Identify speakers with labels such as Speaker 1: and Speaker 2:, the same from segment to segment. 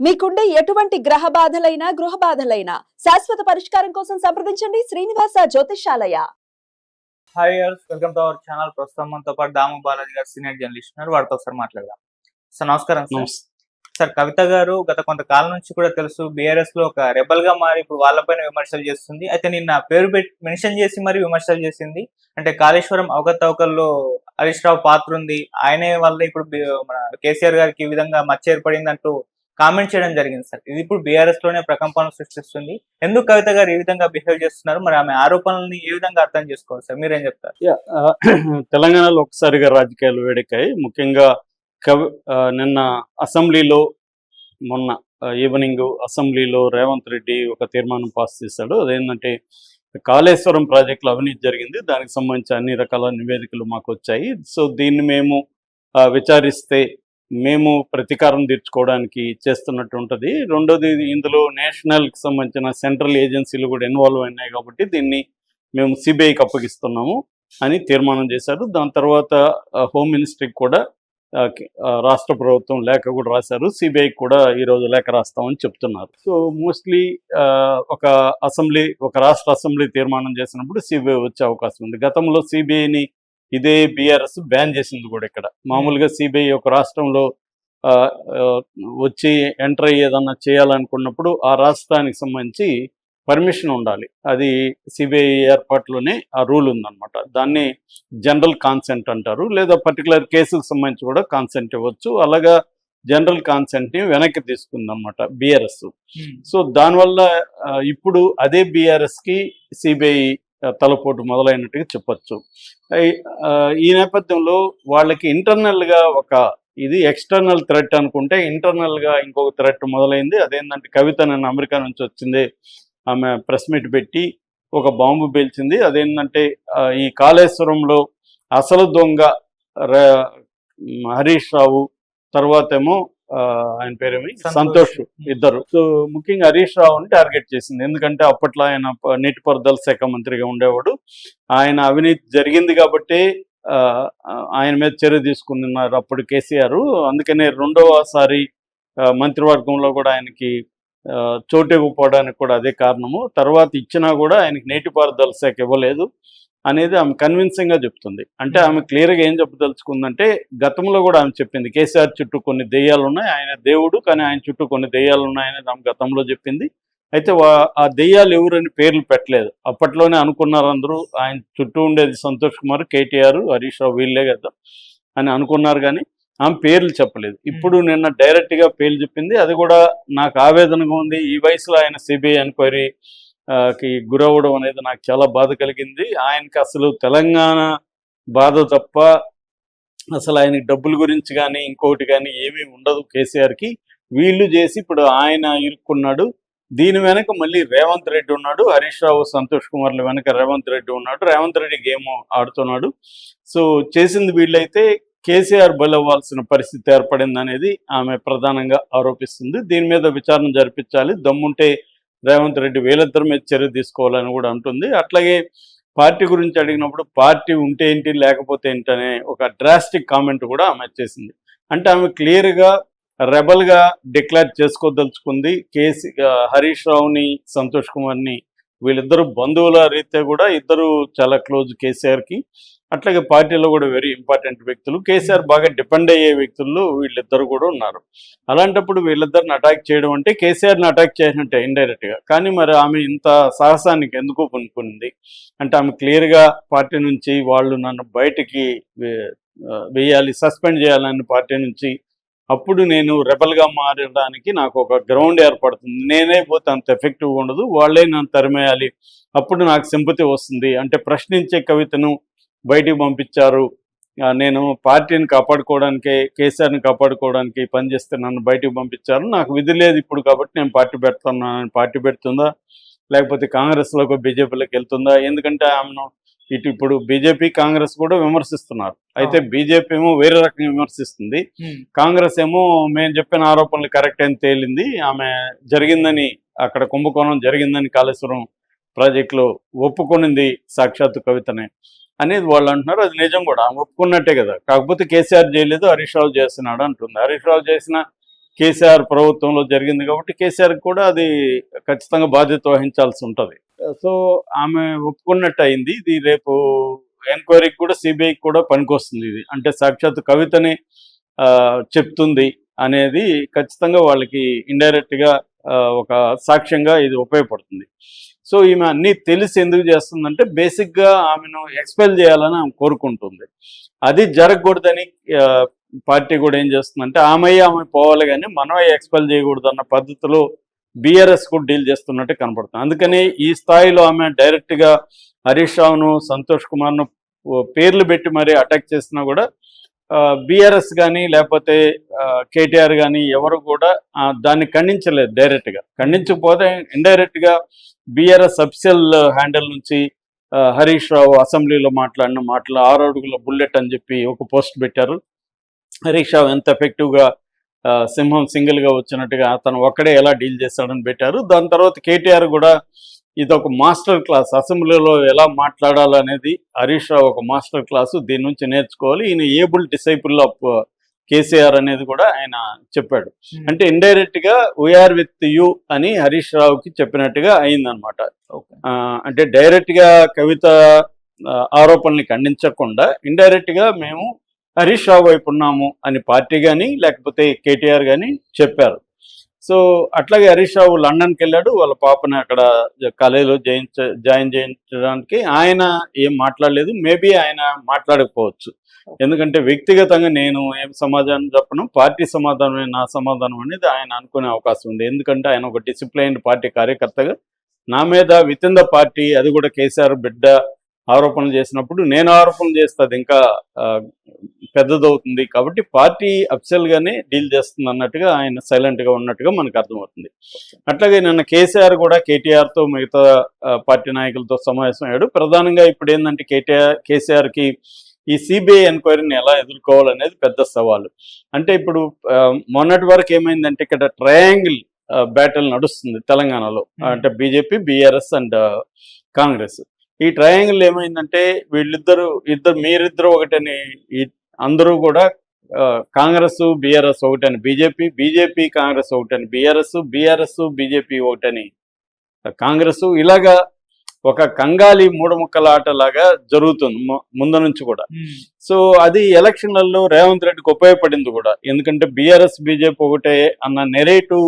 Speaker 1: మీకుండే ఎటువంటి గ్రహ బాధలైనా గృహ బాధలైనా శాశ్వత పరిష్కారం కోసం సంప్రదించండి Srinivasa Jyothishalaya
Speaker 2: hi welcome to our channel ప్రస్తుతం మనతో పాటు దాము బాలాజీ గారు సీనియర్ జర్నలిస్ట్ ఉన్నారు. వారితో ఒకసారి మాట్లాడదాం. సార్ నమస్కారం సార్ కవిత గారు గత కొంతకాలం నుంచి కూడా తెలుసు బీఆర్ఎస్లో ఒక రెబల్గా మారి ఇప్పుడు వాళ్ళపైన విమర్శలు చేస్తుంది. అయితే నిన్న పేరు పెట్టి మెన్షన్ చేసి మరి విమర్శలు చేసింది. అంటే కాళేశ్వరం అవకతవకల్లో హరీష్ రావు పాత్ర ఉంది. ఆయనే వల్ల ఇప్పుడు మన కేసీఆర్ గారికి ఈ విధంగా మచ్చ ఏర్పడింది అంటూ కామెంట్ చేయడం జరిగింది సార్. ఇది ఇప్పుడు బీఆర్ఎస్లోనే ప్రకంపనలు సృష్టిస్తుంది. ఎందుకు కవిత గారు ఈ విధంగా బిహేవ్ చేస్తున్నారు? మరి ఆమె ఆరోపణల్ని ఏ విధంగా అర్థం చేసుకోవాలి సార్? మీరేం చెప్తారు?
Speaker 3: తెలంగాణలో ఒకసారిగా రాజకీయాలు వేడెక్కాయి. ముఖ్యంగా కవి నిన్న అసెంబ్లీలో మొన్న ఈవినింగ్ అసెంబ్లీలో రేవంత్ రెడ్డి ఒక తీర్మానం పాస్ చేశాడు. అదేంటంటే కాళేశ్వరం ప్రాజెక్టులో అవినీతి జరిగింది. దానికి సంబంధించి అన్ని రకాల నివేదికలు మాకు వచ్చాయి. సో దీన్ని మేము విచారిస్తే మేము ప్రతీకారం తీర్చుకోవడానికి చేస్తున్నట్టు ఉంటుంది. రెండోది ఇందులో నేషనల్కి సంబంధించిన సెంట్రల్ ఏజెన్సీలు కూడా ఇన్వాల్వ్ అయినాయి కాబట్టి దీన్ని మేము సిబిఐకి అప్పగిస్తున్నాము అని తీర్మానం చేశారు. దాని తర్వాత హోమ్ మినిస్ట్రీకి కూడా కి- రాష్ట్ర ప్రభుత్వం లేఖ కూడా రాశారు. సిబిఐకి కూడా ఈరోజు లేఖ రాస్తామని చెప్తున్నారు. సో మోస్ట్లీ ఒక అసెంబ్లీ ఒక రాష్ట్ర అసెంబ్లీ తీర్మానం చేసినప్పుడు సిబిఐ వచ్చే అవకాశం ఉంది. గతంలో సిబిఐని ఇదే బీఆర్ఎస్ బ్యాన్ చేసింది కూడా ఇక్కడ. మామూలుగా సిబిఐ ఒక రాష్ట్రంలో వచ్చి ఎంటర్ అయ్యి ఏదన్నా చేయాలనుకున్నప్పుడు ఆ రాష్ట్రానికి సంబంధించి పర్మిషన్ ఉండాలి. అది సిబిఐ ఏర్పాటులోనే ఆ రూల్ ఉందన్నమాట. దాన్ని జనరల్ కాన్సెంట్ అంటారు. లేదా పర్టికులర్ కేసుకు సంబంధించి కూడా కాన్సెంట్ ఇవ్వచ్చు. అలాగా జనరల్ కాన్సెంట్ని వెనక్కి తీసుకుందన్నమాట బీఆర్ఎస్ సో దానివల్ల ఇప్పుడు అదే బీఆర్ఎస్కి సిబిఐ తలపోటు మొదలైనట్టుగా చెప్పచ్చు. ఈ నేపథ్యంలో వాళ్ళకి ఇంటర్నల్గా ఒక ఇది ఎక్స్టర్నల్ థ్రెట్ అనుకుంటే ఇంటర్నల్గా ఇంకొక థ్రెట్ మొదలైంది. అదేంటంటే కవిత నన్ను అమెరికా నుంచి వచ్చింది. ఆమె ప్రెస్ మీట్ పెట్టి ఒక బాంబు పేల్చింది. అదేంటంటే ఈ కాళేశ్వరంలో అసలు దొంగ హరీష్ రావు తర్వాత ఏమో ఆయన పేరేమి?
Speaker 2: సంతోష్.
Speaker 3: ఇద్దరు. సో ముఖ్యంగా హరీష్ రావుని టార్గెట్ చేసింది. ఎందుకంటే అప్పట్లో ఆయన నీటిపారుదల శాఖ మంత్రిగా ఉండేవాడు. ఆయన అవినీతి జరిగింది కాబట్టి ఆ, ఆయన మీద చర్య తీసుకున్నారు అప్పుడు కేసీఆర్. అందుకనే రెండవసారి మంత్రివర్గంలో కూడా ఆయనకి చోటు ఇవ్వకపోవడానికి కూడా అదే కారణము. తర్వాత ఇచ్చినా కూడా ఆయనకి నీటిపారుదల శాఖ ఇవ్వలేదు. అనేది ఆమె కన్విన్సింగ్గా చెప్తుంది. అంటే ఆమె క్లియర్గా ఏం చెప్పదలుచుకుందంటే గతంలో కూడా ఆమె చెప్పింది కేసీఆర్ చుట్టూ కొన్ని దెయ్యాలు ఉన్నాయి ఆయన దేవుడు కానీ ఆయన చుట్టూ కొన్ని దెయ్యాలు ఉన్నాయని ఆమె గతంలో చెప్పింది. అయితే వా- ఆ దెయ్యాలు ఎవరని పేర్లు పెట్టలేదు. అప్పట్లోనే అనుకున్నారు అందరూ ఆయన చుట్టూ ఉండేది సంతోష్ కుమార్ కేటీఆర్ హరీష్ రావు వీళ్ళే కదా అని అనుకున్నారు కానీ ఆమె పేర్లు చెప్పలేదు. ఇప్పుడు నిన్న డైరెక్ట్గా పేర్లు చెప్పింది అది కూడా నాకు ఆవేదనగా ఉంది. ఈ వయసులో ఆయన సిబిఐ ఎంక్వైరీ కి గురవడం అనేది నాకు చాలా బాధ కలిగింది. ఆయనకి అసలు తెలంగాణ బాధ తప్ప అసలు ఆయనకి డబ్బుల గురించి కానీ ఇంకోటి కానీ ఏమీ ఉండదు కేసీఆర్కి. వీళ్ళు చేసి ఇప్పుడు ఆయన ఇరుక్కున్నాడు. దీని వెనక మళ్ళీ రేవంత్ రెడ్డి ఉన్నాడు. హరీష్ రావు సంతోష్ కుమార్ల వెనక రేవంత్ రెడ్డి ఉన్నాడు. రేవంత్ రెడ్డి గేమ్ ఆడుతున్నాడు. సో చేసింది వీళ్ళైతే కేసీఆర్ బలవ్వాల్సిన పరిస్థితి ఏర్పడింది అనేది ఆమె ప్రధానంగా ఆరోపిస్తుంది. దీని మీద విచారణ జరిపించాలి. దమ్ముంటే రేవంత్ రెడ్డి వీళ్ళిద్దరి మీద చర్య తీసుకోవాలని కూడా అంటుంది. అట్లాగే పార్టీ గురించి అడిగినప్పుడు పార్టీ ఉంటే ఏంటి లేకపోతే ఏంటి అనే ఒక డ్రాస్టిక్ కామెంట్ కూడా ఆమె చేసింది. అంటే ఆమె క్లియర్గా రెబల్గా డిక్లేర్ చేసుకోదలుచుకుంది. కేసీ హరీష్ రావుని సంతోష్ కుమార్ని వీళ్ళిద్దరు బంధువుల రీత్యా కూడా ఇద్దరు చాలా క్లోజ్ కేసీఆర్కి. అట్లాగే పార్టీలో కూడా వెరీ ఇంపార్టెంట్ వ్యక్తులు. కేసీఆర్ బాగా డిపెండ్ అయ్యే వ్యక్తుల్లో వీళ్ళిద్దరు కూడా ఉన్నారు. అలాంటప్పుడు వీళ్ళిద్దరిని అటాక్ చేయడం అంటే కేసీఆర్ని అటాక్ చేసినట్టే ఇండైరెక్ట్గా కానీ మరి ఆమె ఇంత సాహసానికి ఎందుకు పునుకుంది? అంటే ఆమె క్లియర్గా పార్టీ నుంచి వాళ్ళు నన్ను బయటికి వే- వేయాలి సస్పెండ్ చేయాలని పార్టీ నుంచి అప్పుడు నేను రెబల్గా మారడానికి నాకు ఒక గ్రౌండ్ ఏర్పడుతుంది. నేనే పోతే అంత ఎఫెక్టివ్గా ఉండదు. వాళ్ళే నన్ను తరిమేయాలి. అప్పుడు నాకు సింపతి వస్తుంది. అంటే ప్రశ్నించే కవితను బయటికి పంపించారు. నేను పార్టీని కాపాడుకోవడానికి కేసీఆర్ని కాపాడుకోవడానికి పనిచేస్తే నన్ను బయటికి పంపించారు. నాకు విధి లేదు ఇప్పుడు కాబట్టి నేను పార్టీ పెడుతున్నాను పార్టీ పెడుతుందా? లేకపోతే కాంగ్రెస్లోకి బీజేపీలోకి వెళ్తుందా? ఎందుకంటే ఆమెను ఇటు ఇప్పుడు బీజేపీ కాంగ్రెస్ కూడా విమర్శిస్తున్నారు. అయితే బీజేపీ ఏమో వేరే రకంగా విమర్శిస్తుంది. కాంగ్రెస్ ఏమో మేము చెప్పిన ఆరోపణలు కరెక్ట్ అని తేలింది. ఆమె జరిగిందని అక్కడ కుంభకోణం జరిగిందని కాళేశ్వరం ప్రాజెక్టులో ఒప్పుకొనింది సాక్షాత్తు కవితనే. అనేది వాళ్ళు అంటున్నారు. అది నిజం కూడా. ఆమె ఒప్పుకున్నట్టే కదా. కాకపోతే కేసీఆర్ చేయలేదు హరీష్ రావు చేస్తున్నాడు అంటుంది. హరీష్ రావు చేసిన కేసీఆర్ ప్రభుత్వంలో జరిగింది కాబట్టి కేసీఆర్ కూడా అది ఖచ్చితంగా బాధ్యత వహించాల్సి ఉంటుంది. సో ఆమె ఒప్పుకున్నట్టు అయింది. ఇది రేపు ఎంక్వైరీకి కూడా సిబిఐకి కూడా పనికొస్తుంది ఇది. అంటే సాక్షాత్ కవితని ఆ, చెప్తుంది అనేది ఖచ్చితంగా వాళ్ళకి ఇండైరెక్ట్గా ఒక సాక్ష్యంగా ఇది ఉపయోగపడుతుంది. సో ఈమె అన్నీ తెలిసి ఎందుకు చేస్తుందంటే బేసిక్గా ఆమెను ఎక్స్పెల్ చేయాలని ఆమె కోరుకుంటుంది. అది జరగకూడదని పార్టీ కూడా ఏం చేస్తుందంటే ఆమె ఆమె పోవాలి కానీ మనమే ఎక్స్పెల్ చేయకూడదు అన్న పద్ధతిలో బీఆర్ఎస్ కూడా డీల్ చేస్తున్నట్టు కనపడుతుంది. అందుకని ఈ స్థాయిలో ఆమె డైరెక్ట్గా హరీష్ రావును సంతోష్ కుమార్ను పేర్లు పెట్టి మరి అటాక్ చేసినా కూడా బీఆర్ఎస్ కానీ లేకపోతే కేటీఆర్ కానీ ఎవరు కూడా దాన్ని ఖండించలేదు డైరెక్ట్గా. ఖండించకపోతే ఇండైరెక్ట్గా బీఆర్ఎస్ అఫిషియల్ హ్యాండిల్ నుంచి హరీష్ రావు అసెంబ్లీలో మాట్లాడిన మాటలు ఆరు అడుగుల బుల్లెట్ అని చెప్పి ఒక పోస్ట్ పెట్టారు. హరీష్ రావు ఎంత ఎఫెక్టివ్గా సింహం సింగిల్గా వచ్చినట్టుగా అతను ఒక్కడే ఎలా డీల్ చేస్తాడని పెట్టారు. దాని తర్వాత కేటీఆర్ కూడా ఇది ఒక మాస్టర్ క్లాస్ అసెంబ్లీలో ఎలా మాట్లాడాలనేది హరీష్ రావు ఒక మాస్టర్ క్లాసు దీని నుంచి నేర్చుకోవాలి. ఈయన ఏబుల్ డిసైపుల్ ఆఫ్ కేసీఆర్ అనేది కూడా ఆయన చెప్పాడు. అంటే ఇండైరెక్ట్గా వీఆర్ విత్ యూ అని హరీష్ రావుకి చెప్పినట్టుగా అయిందనమాట అంటే డైరెక్ట్గా కవిత ఆరోపణల్ని ఖండించకుండా ఇండైరెక్ట్గా మేము హరీష్ రావు వైపు ఉన్నాము అని పార్టీ కానీ లేకపోతే కేటీఆర్ కానీ చెప్పారు. సో అట్లాగే హరీష్ రావు లండన్కి వెళ్ళాడు వాళ్ళ పాపని అక్కడ కాలేజీలో జాయిన్ జాయిన్ చేయించడానికి ఆయన ఏం మాట్లాడలేదు. మేబీ ఆయన మాట్లాడకపోవచ్చు. ఎందుకంటే వ్యక్తిగతంగా నేను ఏం సమాధానం చెప్పను పార్టీ సమాధానమే నా సమాధానం అనేది ఆయన అనుకునే అవకాశం ఉంది. ఎందుకంటే ఆయన ఒక డిసిప్లైన్డ్ పార్టీ కార్యకర్తగా నా మీద విత్ ఇన్ ద పార్టీ అది కూడా కేసీఆర్ బిడ్డ ఆరోపణలు చేసినప్పుడు నేను ఆరోపణలు చేస్తే అది ఇంకా పెద్దదవుతుంది కాబట్టి పార్టీ అఫిషియల్ గానే డీల్ చేస్తుంది అన్నట్టుగా ఆయన సైలెంట్గా ఉన్నట్టుగా మనకు అర్థమవుతుంది. అట్లాగే నిన్న కేసీఆర్ కూడా కేటీఆర్తో మిగతా పార్టీ నాయకులతో సమావేశం అయ్యాడు ప్రధానంగా ఇప్పుడు ఏంటంటే కేటీఆర్ కేసీఆర్కి ఈ సిబిఐ ఎంక్వైరీని ఎలా ఎదుర్కోవాలనేది పెద్ద సవాలు. అంటే ఇప్పుడు మొన్నటి వరకు ఏమైందంటే ఇక్కడ ట్రయాంగిల్ బ్యాటిల్ నడుస్తుంది తెలంగాణలో. అంటే బీజేపీ బీఆర్ఎస్ అండ్ కాంగ్రెస్ ఈ ట్రయాంగిల్ ఏమైందంటే వీళ్ళిద్దరు ఇద్దరు మీరిద్దరు ఒకటని అందరూ కూడా కాంగ్రెస్ బీఆర్ఎస్ ఒకటని బీజేపీ బీజేపీ కాంగ్రెస్ ఒకటని బీఆర్ఎస్ బీఆర్ఎస్ బీజేపీ ఒకటని కాంగ్రెస్ ఇలాగా ఒక కంగాలి మూడు ముక్కల ఆటలాగా జరుగుతుంది ముందు నుంచి కూడా. సో అది ఎలక్షన్లలో రేవంత్ రెడ్డికి ఉపయోగపడింది కూడా. ఎందుకంటే బీఆర్ఎస్ బీజేపీ ఒకటే అన్న నెరేటివ్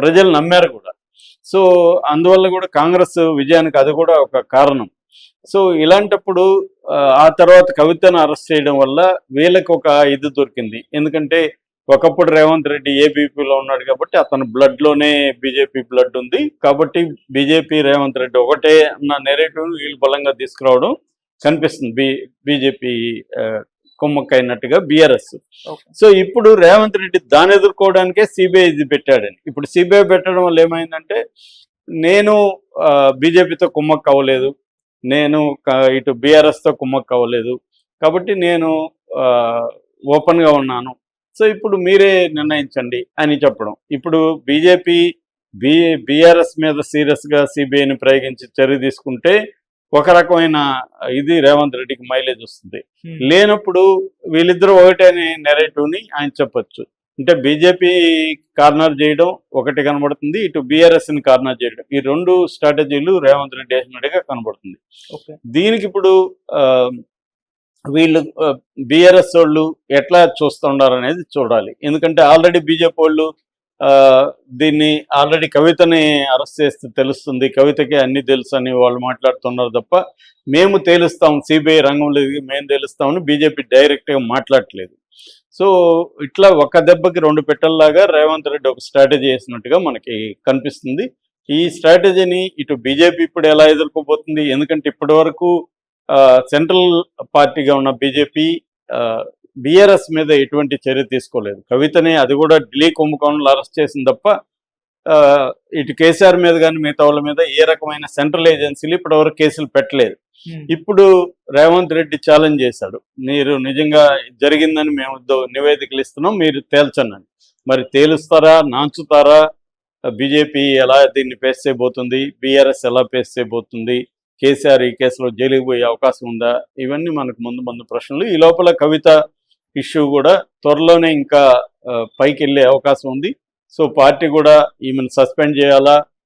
Speaker 3: ప్రజలు నమ్మారు కూడా. సో అందువల్ల కూడా కాంగ్రెస్ విజయానికి అది కూడా ఒక కారణం. సో ఇలాంటప్పుడు ఆ తర్వాత కవితను అరెస్ట్ చేయడం వల్ల వీళ్ళకి ఒక ఇది దొరికింది. ఎందుకంటే ఒకప్పుడు రేవంత్ రెడ్డి ఏబీపీలో ఉన్నాడు కాబట్టి అతని blood లోనే బీజేపీ బ్లడ్ ఉంది. కాబట్టి బీజేపీ రేవంత్ రెడ్డి ఒకటే అన్న నెరేటివ్ వీళ్ళు బలంగా తీసుకురావడం కనిపిస్తుంది. బీ బీజేపీ కుమ్మక్కైనట్టుగా బీఆర్ఎస్ సో ఇప్పుడు రేవంత్ రెడ్డి దాన్ని ఎదుర్కోవడానికే సిబిఐ ఇది పెట్టాడని. ఇప్పుడు సిబిఐ పెట్టడం వల్ల ఏమైందంటే నేను బీజేపీతో కుమ్మక్క అవ్వలేదు. నేను ఇటు బీఆర్ఎస్తో కుమ్మక్క అవ్వలేదు. కాబట్టి నేను ఓపెన్గా ఉన్నాను. సో ఇప్పుడు మీరే నిర్ణయించండి అని చెప్పడం. ఇప్పుడు బీజేపీ బీ బీఆర్ఎస్ మీద సీరియస్గా సిబిఐని ప్రయోగించి చర్య తీసుకుంటే ఒక రకమైన ఇది రేవంత్ రెడ్డికి మైలేజ్ వస్తుంది. లేనప్పుడు వీళ్ళిద్దరూ ఒకటే అనే నెరేటివ్ని ఆయన చెప్పొచ్చు. అంటే బీజేపీ కార్నర్ చేయడం ఒకటి కనబడుతుంది ఇటు బీఆర్ఎస్ని కార్నర్ చేయడం. ఈ రెండు స్ట్రాటజీలు రేవంత్ రెడ్డి వేసినట్టుగా కనబడుతుంది.
Speaker 2: ఓకే.
Speaker 3: దీనికి ఇప్పుడు ఆ, వీళ్ళు బీఆర్ఎస్ వాళ్ళు ఎట్లా చూస్తుండారు అనేది చూడాలి. ఎందుకంటే ఆల్రెడీ బీజేపీ వాళ్ళు ఆ, దీన్ని ఆల్రెడీ కవితని అరెస్ట్ చేస్తే తెలుస్తుంది. కవితకి అన్ని తెలుసు అని వాళ్ళు మాట్లాడుతున్నారు తప్ప మేము తేలుస్తాం సిబిఐ రంగంలో మేము తేలుస్తామని బీజేపీ డైరెక్ట్గా మాట్లాడట్లేదు. సో ఇట్లా ఒక దెబ్బకి రెండు పెట్టల్లాగా రేవంత్ రెడ్డి ఒక స్ట్రాటజీ వేసినట్టుగా మనకి కనిపిస్తుంది. ఈ స్ట్రాటజీని ఇటు బీజేపీ ఇప్పుడు ఎలా ఎదుర్కోబోతుంది? ఎందుకంటే ఇప్పటి వరకు సెంట్రల్ పార్టీగా ఉన్న బీజేపీ బీఆర్ఎస్ మీద ఎటువంటి చర్య తీసుకోలేదు. కవితని అది కూడా ఢిల్లీ కుంభకోణంలో అరెస్ట్ చేసింది తప్ప ఆ, ఇటు కేసీఆర్ మీద కానీ మిగతా వాళ్ళ మీద ఏ రకమైన సెంట్రల్ ఏజెన్సీలు ఇప్పటివరకు కేసులు పెట్టలేదు. ఇప్పుడు రేవంత్ రెడ్డి ఛాలెంజ్ చేశాడు. మీరు నిజంగా జరిగిందని మేము నివేదికలు ఇస్తున్నాం మీరు తేల్చండి. మరి తేలుస్తారా నాంచుతారా? బీజేపీ ఎలా దీన్ని పేస్ చేయబోతుంది? బీఆర్ఎస్ ఎలా పేస్ చేయబోతుంది? కేసీఆర్ ఈ కేసులో జైలుకి పోయే అవకాశం ఉందా? ఇవన్నీ మనకు ముందు ముందు ప్రశ్నలు. ఈ లోపల కవిత ఇష్యూ కూడా త్వరలోనే ఇంకా పైకి వెళ్ళే అవకాశం ఉంది. సో పార్టీ కూడా ఈమెను సస్పెండ్ చేయాలా?